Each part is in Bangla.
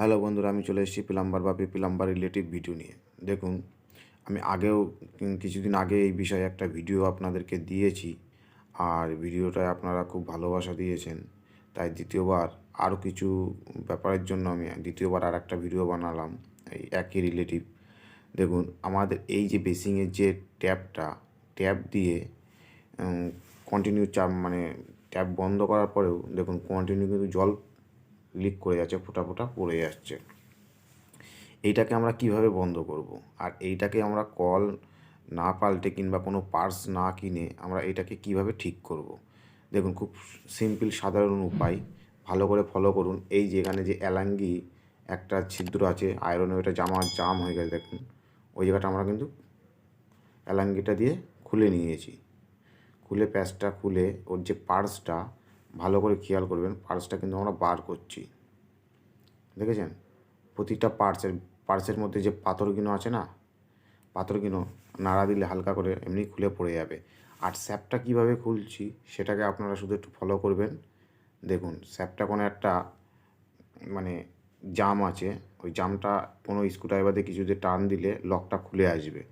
হ্যালো বন্ধুরা, আমি চলে এসেছি প্লাম্বার বা প্লাম্বার রিলেটিভ ভিডিও নিয়ে। দেখুন, আমি আগেও কিছুদিন আগে এই বিষয়ে একটা ভিডিও আপনাদেরকে দিয়েছি, আর ভিডিওটায় আপনারা খুব ভালোবাসা দিয়েছেন। তাই দ্বিতীয়বার আরও কিছু ব্যাপারের জন্য আমি দ্বিতীয়বার আর একটা ভিডিও বানালাম, এই একই রিলেটিভ। দেখুন, আমাদের এই যে বেসিংয়ের যে ট্যাপটা ট্যাপ দিয়ে কন্টিনিউ চাপ মানে ট্যাপ বন্ধ করার পরেও, দেখুন কন্টিনিউ কিন্তু জল লিক করে যাচ্ছে, ফোঁটা ফোঁটা পড়ে যাচ্ছে। এইটাকে আমরা কীভাবে বন্ধ করব? আর এইটাকে আমরা কল না পাল্টে কিংবা কোনো পার্স না কিনে আমরা এটাকে কীভাবে ঠিক করব? দেখুন, খুব সিম্পল, সাধারণ উপায়। ভালো করে ফলো করুন। এই যেখানে যে অ্যালাঙ্গি একটা ছিদ্র আছে আয়রনে ওটা জামা জাম হয়ে গেছে, দেখুন। ওই জায়গাটা আমরা কিন্তু অ্যালাঙ্গিটা দিয়ে খুলে নিয়েছি। খুলে প্যাচটা খুলে ওর যে পার্সটা ভালো করে খেয়াল করবেন পার্সটা কিন্তু আমরা বার করছি। দেখেছেন? প্রতিটা পার্সের পার্সের মধ্যে যে পাথরগুলো আছে না, পাথরগুলো নাড়া দিলে হালকা করে এমনি খুলে পড়ে যাবে। আর স্যাপটা কীভাবে খুলছি সেটাকে আপনারা শুধু একটু ফলো করবেন। দেখুন, স্যাপটা কোনো একটা মানে জাম আছে, ওই জামটা কোনো স্ক্রুড্রাইভার দিয়ে টান দিলে লকটা খুলে আসবে।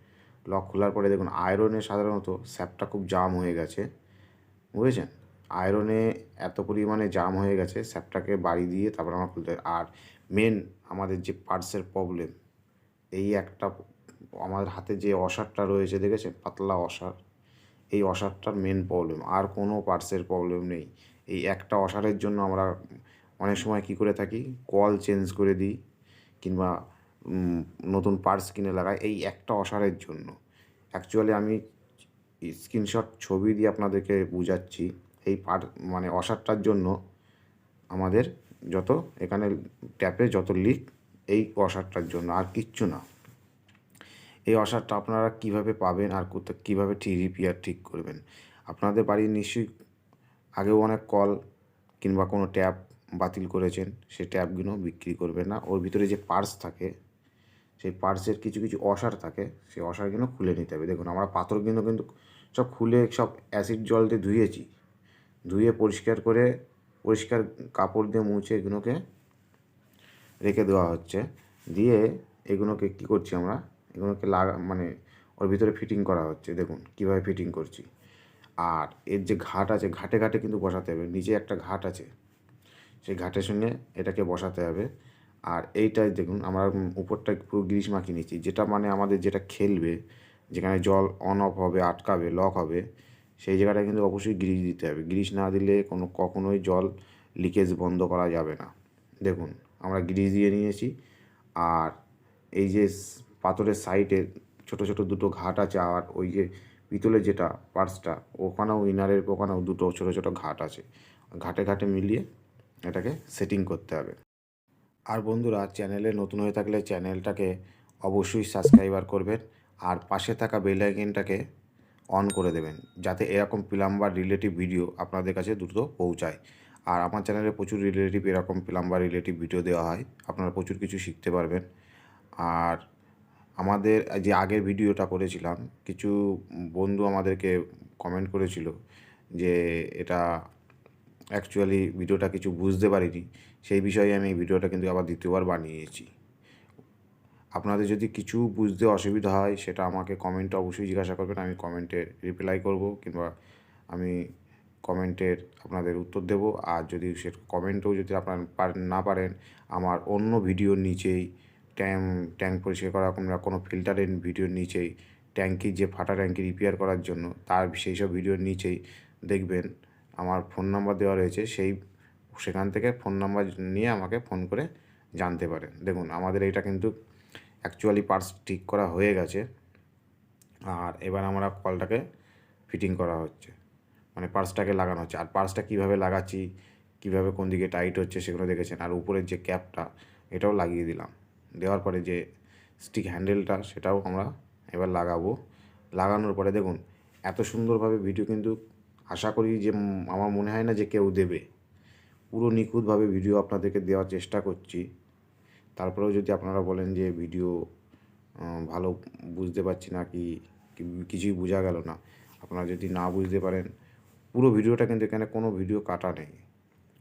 লক খোলার পরে দেখুন আয়রনে সাধারণত স্যাপটা খুব জাম হয়ে গেছে। বুঝেছেন? আয়রনে এত পরিমাণে জাম হয়ে গেছে, স্যাপটাকে বাড়ি দিয়ে তারপর আমরা খুলতে। আর মেন আমাদের যে পার্টসের প্রবলেম এই একটা আমাদের হাতে যে অসারটা রয়েছে, দেখেছেন? পাতলা অসার। এই অসারটার মেন প্রবলেম আর কোনো পার্টসের প্রবলেম নেই। এই একটা অসারের জন্য আমরা অনেক সময় কি করে থাকি? কল চেঞ্জ করে দিই, কিংবা নতুন পার্টস কিনে লাগাই এই একটা অসারের জন্য। অ্যাকচুয়ালি আমি স্ক্রিনশট ছবি দিয়ে আপনাদেরকে বুঝাচ্ছি। এই পার মানে অসারটার জন্য আমাদের যত এখানে ট্যাপে যত লিক এই অসারটার জন্য, আর কিচ্ছু না। এই অসারটা আপনারা কীভাবে পাবেন আর কোথা- কীভাবে ঠিক, রিপেয়ার ঠিক করবেন? আপনাদের বাড়ির নিশ্চয়ই আগেও অনেক কল কিংবা কোনো ট্যাপ বাতিল করেছেন সেই ট্যাপগুলো বিক্রি করবেন না। ওর ভিতরে যে পার্স থাকে, সেই পার্সের কিছু কিছু অসার থাকে, সেই অসারগুলো খুলে নিতে হবে। দেখুন, আমরা পাথরগুলো কিন্তু সব খুলে সব অ্যাসিড জল দিয়ে ধুয়েছি। ধুয়ে পরিষ্কার করে পরিষ্কার কাপড় দিয়ে মুছে এগুলোকে রেখে দেওয়া হচ্ছে। দিয়ে এগুলোকে কী করছি আমরা? এগুলোকে লাগা মানে ওর ভিতরে ফিটিং করা হচ্ছে। দেখুন, কীভাবে ফিটিং করছি। আর এর যে ঘাট আছে, ঘাটে ঘাটে কিন্তু বসাতে হবে। নিচে একটা ঘাট আছে। সেই ঘাটের সঙ্গে এটাকে বসাতে হবে। আর এইটাই দেখুন, আমরা উপরটা পুরো গ্রিস মাখিয়ে নিচ্ছি। যেটা মানে আমাদের যেটা খেলবে, যেখানে জল অন অফ হবে, আটকাবে লক হবে সেই জায়গাটা কিন্তু অবশ্যই গ্রিস দিতে হবে। গ্রিস না দিলে কোনো, কখনোই জল লিকেজ বন্ধ করা যাবে না। দেখুন, আমরা গ্রিস দিয়ে নিয়েছি আর এই যে পাথরের সাইডে ছোট ছোট দুটো ঘাট আছে আর ওই যে পিতলের যেটা পার্সটা ওখানেও ইনারের ওখানেও দুটো ছোট ছোট ঘাট আছে। ঘাটে ঘাটে মিলিয়ে এটাকে সেটিং করতে হবে। আর বন্ধুরা, চ্যানেলে নতুন হয়ে থাকলে চ্যানেলটাকে অবশ্যই সাবস্ক্রাইবার করবেন আর পাশে থাকা বেল আইকনটাকে অন করে দেবেন, যাতে এরকম প্লাম্বার রিলেটিভ ভিডিও আপনাদের কাছে দ্রুত পৌঁছায়। আর আমার চ্যানেলে প্রচুর রিলেটিভ এরকম প্লাম্বার রিলেটিভ ভিডিও দেওয়া হয়, আপনারা প্রচুর কিছু শিখতে পারবেন। আর আমাদের যে আগের ভিডিওটা করেছিলাম, কিছু বন্ধু আমাদেরকে কমেন্ট করেছিল যে এটা অ্যাকচুয়ালি ভিডিওটা কিছু বুঝতে পারিনি, সেই বিষয়ে আমি এই ভিডিওটা কিন্তু আবার দ্বিতীয়বার বানিয়েছি। আপনাদের যদি কিছু বুঝতে অসুবিধা হয়, সেটা আমাকে কমেন্টে অবশ্যই জিজ্ঞাসা করবেন, আমি কমেন্টে রিপ্লাই করব কিংবা আমি কমেন্টের আপনাদের উত্তর দেব। আর যদি সে কমেন্টেও যদি আপনার না পারেন, আমার অন্য ভিডিওর নিচেই ট্যাঙ্ক ট্যাঙ্ক পরিষ্কার করা, কিংবা কোনো ফিল্টারের ভিডিওর নিচেই ট্যাঙ্কির যে ফাটা ট্যাঙ্কি রিপেয়ার করার জন্য, তার সেই সব ভিডিওর নিচেই দেখবেন আমার ফোন নাম্বার দেওয়া রয়েছে, সেই, সেখান থেকে ফোন নাম্বার নিয়ে আমাকে ফোন করে জানতে পারেন। দেখুন, আমাদের এটা কিন্তু অ্যাকচুয়ালি পার্টস ঠিক করা হয়ে গেছে। আর এবার আমরা কলটাকে ফিটিং করা হচ্ছে। মানে পার্সটাকে লাগানো হচ্ছে। আর পার্সটা কীভাবে লাগাচ্ছি, কীভাবে কোন দিকে টাইট হচ্ছে সেগুলো দেখেছেন। আর উপরের যে ক্যাপটা, এটাও লাগিয়ে দিলাম। দেওয়ার পরে যে স্টিক হ্যান্ডেলটা সেটাও আমরা এবার লাগাবো। লাগানোর পরে দেখুন, এত সুন্দরভাবে ভিডিও কিন্তু আশা করি যে আমার মনে হয় না যে কেউ দেবে। পুরো নিখুঁতভাবে ভিডিও আপনাদেরকে দেওয়ার চেষ্টা করছি। তারপরেও যদি আপনারা বলেন যে ভিডিও ভালো বুঝতে পারছি না কি কিছুই বোঝা গেল না, আপনারা যদি না বুঝতে পারেন, পুরো ভিডিওটা কিন্তু এখানে কোনো ভিডিও কাটা নেই।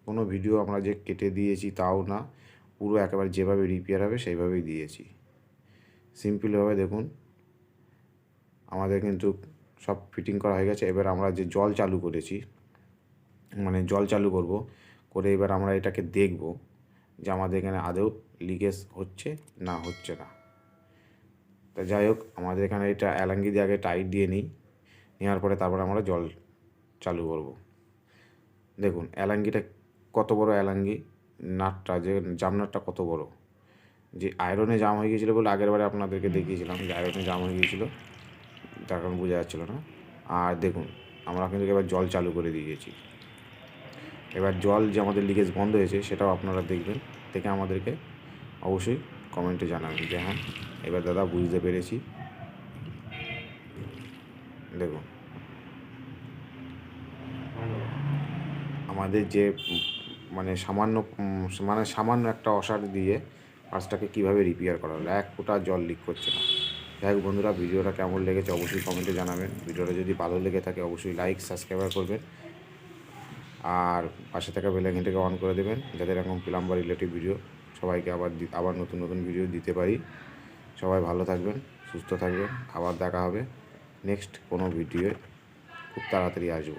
কোনো ভিডিও আমরা যে কেটে দিয়েছি তাও না, পুরো একেবারে যেভাবে রিপেয়ার হবে সেইভাবেই দিয়েছি। সিম্পলভাবে দেখুন, আমাদের কিন্তু সব ফিটিং করা হয়ে গেছে। এবার আমরা যে জল চালু করেছি মানে জল চালু করব, করে এবার আমরা এটাকে দেখব। যে আমাদের এখানে আদৌ লিকেজ হচ্ছে না হচ্ছে না। তা যাই হোক, আমাদের এখানে এটা অ্যালাঙ্গি দিয়ে আগে টাইট দিয়ে নিই, নেওয়ার পরে তারপরে আমরা জল চালু করব। দেখুন, অ্যালাঙ্গিটা কত বড় অ্যালাঙ্গি, নাটটা যে জামনাটটা কত বড়। যে আয়রনে জাম হয়ে গিয়েছিল বলে আগের বারে আপনাদেরকে দেখিয়েছিলাম যে আয়রনে জাম হয়ে গিয়েছিল, তার কারণ বোঝা যাচ্ছিল না। আর দেখুন, আমরা কিন্তু এবার জল চালু করে দিয়েছি। এবার জল যে আমাদের লিকেজ বন্ধ হয়েছে, সেটাও আপনারা দেখবেন। থেকে আমাদেরকে অবশ্যই কমেন্টে জানাবেন যে হ্যাঁ এবার দাদা বুঝতে পেরেছি। দেখুন। আমাদের যে মানে সামান্য মানে সামান্য একটা অসার দিয়ে কাজটাকে কীভাবে রিপেয়ার করা হলো, এক ফোঁটা জল লিক করছে না। যাই বন্ধুরা, ভিডিওটা কেমন লেগেছে অবশ্যই কমেন্টে জানাবেন। ভিডিওটা যদি ভালো লেগে থাকে, অবশ্যই লাইক সাবস্ক্রাইব করবেন। আর পাশে থাকা বেলাইকনটাকে অন করে দেবেন যাতে এরকম প্লাম্বার রিলেটিভ ভিডিও সবাইকে আবার আবার নতুন নতুন ভিডিও দিতে পারি। সবাই ভালো থাকবেন, সুস্থ থাকবেন, আবার দেখা হবে। নেক্সট কোনো ভিডিও খুব তাড়াতাড়ি আসব।